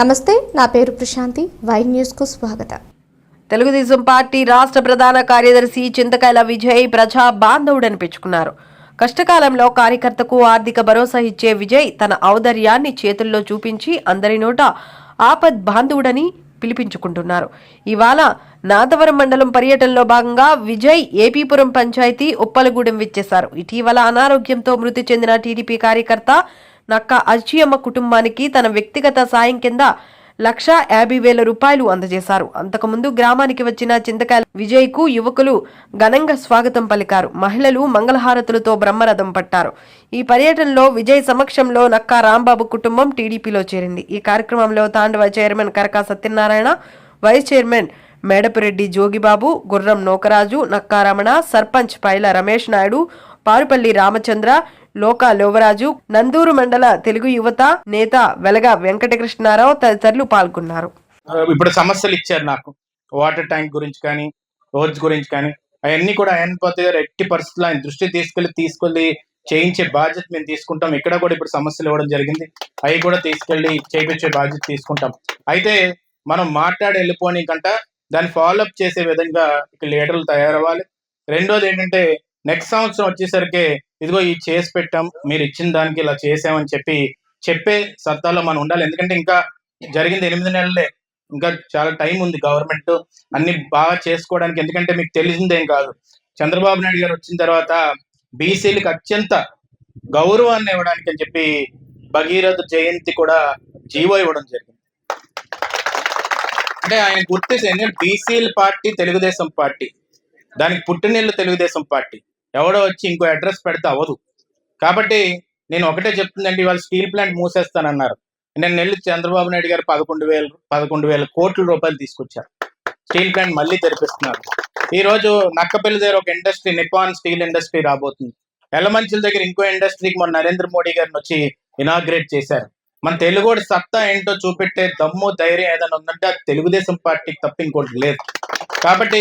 నమస్తే నా పేరు ప్రశాంతి. వై న్యూస్కు స్వాగతం. తెలుగుదేశం పార్టీ రాష్ట్ర ప్రధాన కార్యదర్శి చింతకాయల విజయ్ ప్రజా బాంధవుడు అనిపించుకున్నారు కష్టకాలంలో కార్యకర్తకు ఆర్థిక భరోసా ఇచ్చే విజయ్ తన ఔదర్యాన్ని చేతుల్లో చూపించి అందరి నోట ఆపద్ బాంధవుడని పిలిపించుకుంటున్నారు. ఇవాళ నాదవరం మండలం పర్యటనలో భాగంగా విజయ్ ఏపీపురం పంచాయతీ ఉప్పలగూడెం విచ్చేశారు. ఇటీవల అనారోగ్యంతో మృతి చెందిన టీడీపీ కార్యకర్త నక్క అచ్చియమ్మ కుటుంబానికి తన వ్యక్తిగత సాయం కింద లక్ష యాభై వేల రూపాయలు అందజేశారు. అంతకుముందు గ్రామానికి వచ్చిన చింతకాయల విజయ్కు యువకులు ఘనంగా స్వాగతం పలికారు. మహిళలు మంగళహారతులతో బ్రహ్మరథం పట్టారు. ఈ పర్యటనలో విజయ్ సమక్షంలో నక్కా రాంబాబు కుటుంబం టీడీపీలో చేరింది. ఈ కార్యక్రమంలో Tandava chairman Karaka Satyanarayana vice chairman Medapireddy Jogibabu Gurram Nokaraju Nakkaramana sarpanch Paila Ramesh Naidu Parupalli Ramachandra లోకా లోవరాజు నందూరు మండల తెలుగు యువత నేత వెలగ వెంకటకృష్ణారావు తదితరులు పాల్గొన్నారు. ఇప్పుడు సమస్యలు ఇచ్చారు నాకు. వాటర్ ట్యాంక్ గురించి కానీ రోడ్స్ గురించి కానీ అవన్నీ కూడా ఆయన పోతే గారు ఎట్టి పరిస్థితులు ఆయన దృష్టి తీసుకెళ్ళి తీసుకెళ్ళి చేయించే బాధ్యత మేము తీసుకుంటాం. ఇక్కడ కూడా ఇప్పుడు సమస్యలు ఇవ్వడం జరిగింది. అవి కూడా తీసుకెళ్ళి చేయించే బాధ్యత తీసుకుంటాం. అయితే మనం మాట్లాడి వెళ్ళిపోని కంట దాన్ని ఫాలోఅప్ చేసే విధంగా ఇక లీడర్లు తయారవ్వాలి. రెండోది ఏంటంటే నెక్స్ట్ సంవత్సరం వచ్చేసరికి ఇదిగో ఇది చేసి పెట్టాం మీరు ఇచ్చిన దానికి ఇలా చేసామని చెప్పి చెప్పే సత్తాలో మనం ఉండాలి. ఎందుకంటే ఇంకా జరిగింది ఎనిమిది నెలలే. ఇంకా చాలా టైం ఉంది గవర్నమెంట్ అన్ని బాగా చేసుకోవడానికి. ఎందుకంటే మీకు తెలిసిందేం కాదు. చంద్రబాబు నాయుడు గారు వచ్చిన తర్వాత బీసీలకు అత్యంత గౌరవాన్ని ఇవ్వడానికి అని చెప్పి భగీరథ జయంతి కూడా జీవో ఇవ్వడం జరిగింది. అంటే ఆయన గుర్తించి బీసీల పార్టీ తెలుగుదేశం పార్టీ. దానికి పుట్టినీళ్ళు తెలుగుదేశం పార్టీ. ఎవడో వచ్చి ఇంకో అడ్రస్ పెడితే అవ్వదు. కాబట్టి నేను ఒకటే చెప్తుందండి ఇవాళ స్టీల్ ప్లాంట్ మూసేస్తానన్నారు. నేను నెల్లి చంద్రబాబు నాయుడు గారు పదకొండు వేలు పదకొండు వేల కోట్ల రూపాయలు తీసుకొచ్చారు. స్టీల్ ప్లాంట్ మళ్ళీ తెరిపిస్తున్నారు. ఈ రోజు నక్కపల్లి దగ్గర ఒక ఇండస్ట్రీ నిపాన్ స్టీల్ ఇండస్ట్రీ రాబోతుంది. ఎల్లమంచుల దగ్గర ఇంకో ఇండస్ట్రీకి మన నరేంద్ర మోడీ గారిని వచ్చి ఇనాగ్రేట్ చేశారు. మన తెలుగుడు సత్తా ఏంటో చూపెట్టే దమ్ము ధైర్యం ఏదైనా ఉందంటే అది తెలుగుదేశం పార్టీకి తప్ప ఇంకోటి లేదు. కాబట్టి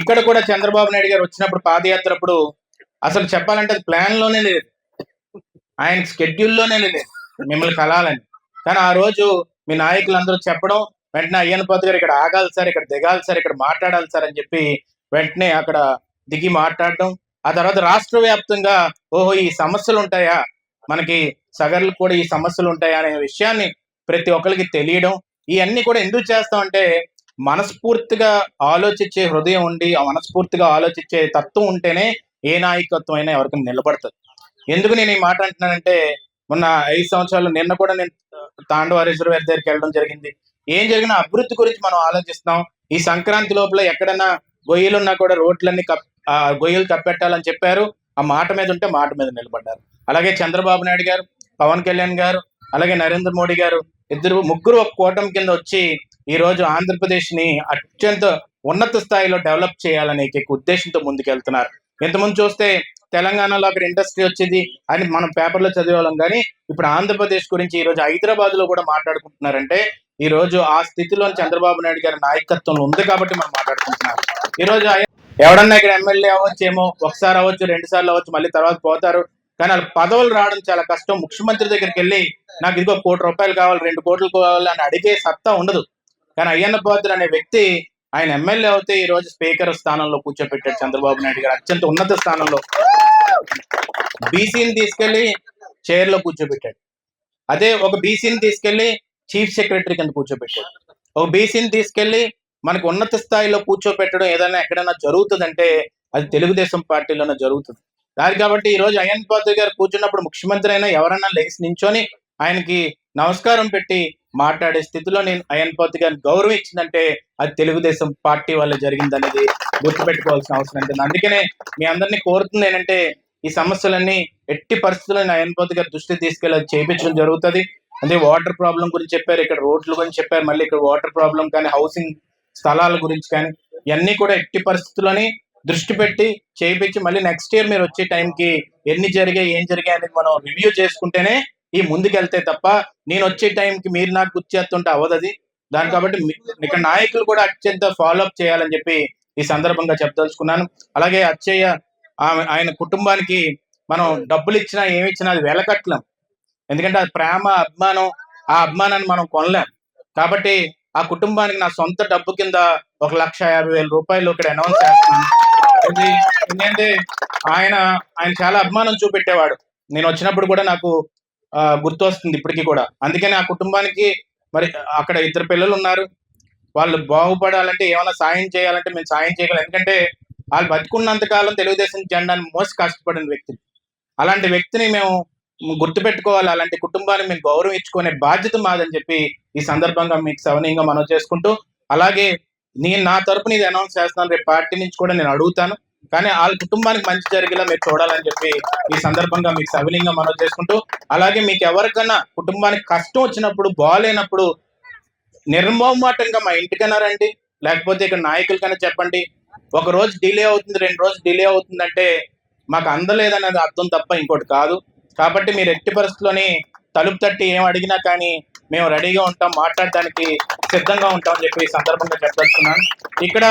ఇక్కడ కూడా చంద్రబాబు నాయుడు గారు వచ్చినప్పుడు పాదయాత్ర అప్పుడు అసలు చెప్పాలంటే అది ప్లాన్లోనే లేదు. ఆయన స్కెడ్యూల్లోనే లేదు. మిమ్మల్ని కలాలని. కానీ ఆ రోజు మీ నాయకులందరూ చెప్పడం వెంటనే అయ్యన్ పాత్ర గారు ఇక్కడ ఆగాలి సార్ ఇక్కడ దిగాలి సార్ ఇక్కడ మాట్లాడాలి సార్ అని చెప్పి వెంటనే అక్కడ దిగి మాట్లాడడం. ఆ తర్వాత రాష్ట్ర వ్యాప్తంగా ఓహో ఈ సమస్యలు ఉంటాయా? మనకి సగర్లు కూడా ఈ సమస్యలు ఉంటాయా అనే విషయాన్ని ప్రతి ఒక్కరికి తెలియడం. ఇవన్నీ కూడా ఎందుకు చేస్తామంటే మనస్ఫూర్తిగా ఆలోచించే హృదయం ఉండి ఆ మనస్ఫూర్తిగా ఆలోచించే తత్వం ఉంటేనే ఏ నాయకత్వం అయినా ఎవరికి నిలబడుతుంది. ఎందుకు నేను ఈ మాట అంటున్నానంటే మొన్న ఐదు సంవత్సరాలు నిన్న కూడా నేను తాండవ రిజర్వేర్ దగ్గరికి వెళ్ళడం జరిగింది. ఏం జరిగిన అభివృద్ధి గురించి మనం ఆలోచిస్తాం ఈ సంక్రాంతి లోపల ఎక్కడైనా గొయ్యలున్నా కూడా రోడ్లన్నీ కప్ ఆ గొయ్యలు కప్పెట్టాలని చెప్పారు. ఆ మాట మీద ఉంటే మాట మీద నిలబడ్డారు. అలాగే చంద్రబాబు నాయుడు గారు పవన్ కళ్యాణ్ గారు అలాగే నరేంద్ర మోడీ గారు ఇద్దరు ముగ్గురు ఒక కూటమి కింద వచ్చి ఈ రోజు ఆంధ్రప్రదేశ్ని అత్యంత ఉన్నత స్థాయిలో డెవలప్ చేయాలనే ఉద్దేశంతో ముందుకెళ్తున్నారు. ఇంతకుముందు చూస్తే తెలంగాణలో అక్కడ ఇండస్ట్రీ వచ్చేది అని మనం పేపర్లో చదివేవాళ్ళం. కానీ ఇప్పుడు ఆంధ్రప్రదేశ్ గురించి ఈరోజు హైదరాబాద్లో కూడా మాట్లాడుకుంటున్నారంటే ఈ రోజు ఆ స్థితిలో చంద్రబాబు నాయుడు గారి నాయకత్వంలో ఉంది కాబట్టి మనం మాట్లాడుకుంటున్నారు. ఈ రోజు ఎవడన్నా ఇక్కడ ఎమ్మెల్యే అవ్వచ్చేమో ఒకసారి అవ్వచ్చు రెండు సార్లు అవ్వచ్చు మళ్ళీ తర్వాత పోతారు. కానీ వాళ్ళ పదవులు రావడం చాలా కష్టం. ముఖ్యమంత్రి దగ్గరికి వెళ్ళి నాకు ఇదిగో కోటి రూపాయలు కావాలి రెండు కోట్లు కావాలి అని అడిగే సత్తా ఉండదు. కానీ అయ్యన్న పాత్ర అనే వ్యక్తి ఆయన ఎమ్మెల్యే అవుతే ఈ రోజు స్పీకర్ స్థానంలో కూర్చోబెట్టాడు చంద్రబాబు నాయుడు గారు. అత్యంత ఉన్నత స్థానంలో బీసీని తీసుకెళ్ళి చైర్లో కూర్చోబెట్టాడు. అదే ఒక బీసీని తీసుకెళ్ళి చీఫ్ సెక్రటరీ కింద కూర్చోబెట్టాడు. ఒక బీసీని తీసుకెళ్ళి మనకు ఉన్నత స్థాయిలో కూర్చోబెట్టడం ఏదైనా ఎక్కడైనా జరుగుతుందంటే అది తెలుగుదేశం పార్టీలోనే జరుగుతుంది. దాని కాబట్టి ఈ రోజు అయ్యన్ పాత్ర గారు కూర్చున్నప్పుడు ముఖ్యమంత్రి అయినా ఎవరైనా లేచి నించొని ఆయనకి నమస్కారం పెట్టి మాట్లాడే స్థితిలో నేను అయన్ పోతి గారిని గౌరవం ఇచ్చిందంటే అది తెలుగుదేశం పార్టీ వల్ల జరిగిందనేది గుర్తుపెట్టుకోవాల్సిన అవసరం ఉంటుంది అందుకనే మీ అందరినీ కోరుతుంది ఏంటంటే ఈ సమస్యలన్నీ ఎట్టి పరిస్థితుల్లో అయన్ పోతి గారి దృష్టి తీసుకెళ్ళి అది చేయించడం జరుగుతుంది. అదే వాటర్ ప్రాబ్లం గురించి చెప్పారు ఇక్కడ రోడ్ల గురించి చెప్పారు మళ్ళీ ఇక్కడ వాటర్ ప్రాబ్లం కానీ హౌసింగ్ స్థలాల గురించి కానీ ఇవన్నీ కూడా ఎట్టి పరిస్థితుల్లోని దృష్టి పెట్టి చేయించి మళ్ళీ నెక్స్ట్ ఇయర్ మీరు వచ్చే టైంకి ఎన్ని జరిగాయి ఏం జరిగాయి అనేది మనం రివ్యూ చేసుకుంటేనే ఈ ముందుకెళ్తే తప్ప నేను వచ్చే టైంకి మీరు నాకు గుర్తు చేస్తుంటే అవ్వదు అది దాని కాబట్టి ఇక్కడ నాయకులు కూడా అత్యంత ఫాలో అప్ చేయాలని చెప్పి ఈ సందర్భంగా చెప్పదలుచుకున్నాను. అలాగే అచ్చయ్య ఆమె ఆయన కుటుంబానికి మనం డబ్బులు ఇచ్చినా ఏమి ఇచ్చినా అది వెలకట్లం ఎందుకంటే అది ప్రేమ అభిమానం ఆ అభిమానాన్ని మనం కొనలేం. కాబట్టి ఆ కుటుంబానికి నా సొంత డబ్బు కింద ఒక లక్ష యాభై వేల రూపాయలు ఇక్కడ అనౌన్స్ చేస్తున్నాను. ఎందుకంటే ఆయన ఆయన చాలా అభిమానం చూపెట్టేవాడు. నేను వచ్చినప్పుడు కూడా నాకు గుర్తు వస్తుంది ఇప్పటికీ కూడా. అందుకని ఆ కుటుంబానికి మరి అక్కడ ఇద్దరు పిల్లలు ఉన్నారు. వాళ్ళు బాగుపడాలంటే ఏమైనా సాయం చేయాలంటే మేము సాయం చేయగలం. ఎందుకంటే వాళ్ళు బతుకున్నంత కాలం తెలుగుదేశం జెండాని మోస్ట్ కష్టపడిన వ్యక్తులు అలాంటి వ్యక్తిని మేము గుర్తుపెట్టుకోవాలి. అలాంటి కుటుంబాన్ని మేము గౌరవం ఇచ్చుకునే బాధ్యత మాదని చెప్పి ఈ సందర్భంగా మీకు సవనీయంగా మనం చేసుకుంటూ అలాగే నేను నా తరపున ఇది అనౌన్స్ చేస్తాను రేపు పార్టీ నుంచి కూడా నేను అడుగుతాను. కానీ వాళ్ళ కుటుంబానికి మంచి జరిగేలా మీరు చూడాలని చెప్పి ఈ సందర్భంగా మీకు సవినీయంగా మనం చేసుకుంటూ అలాగే మీకు ఎవరికైనా కుటుంబానికి కష్టం వచ్చినప్పుడు బాగాలేనప్పుడు నిర్మోహమాటంగా మా ఇంటికైనా రండి లేకపోతే ఇక్కడ నాయకులకైనా చెప్పండి. ఒక రోజు డిలే అవుతుంది రెండు రోజులు డిలే అవుతుందంటే మాకు అందలేదనేది అర్థం తప్ప ఇంకోటి కాదు. కాబట్టి మీరు ఎట్టి పరిస్థితుల్లోని తలుపు తట్టి ఏం అడిగినా కానీ మేము రెడీగా ఉంటాం మాట్లాడడానికి సిద్ధంగా ఉంటాం చెప్పి ఈ సందర్భంగా చెప్పదలుచుకున్నాను. ఇక్కడ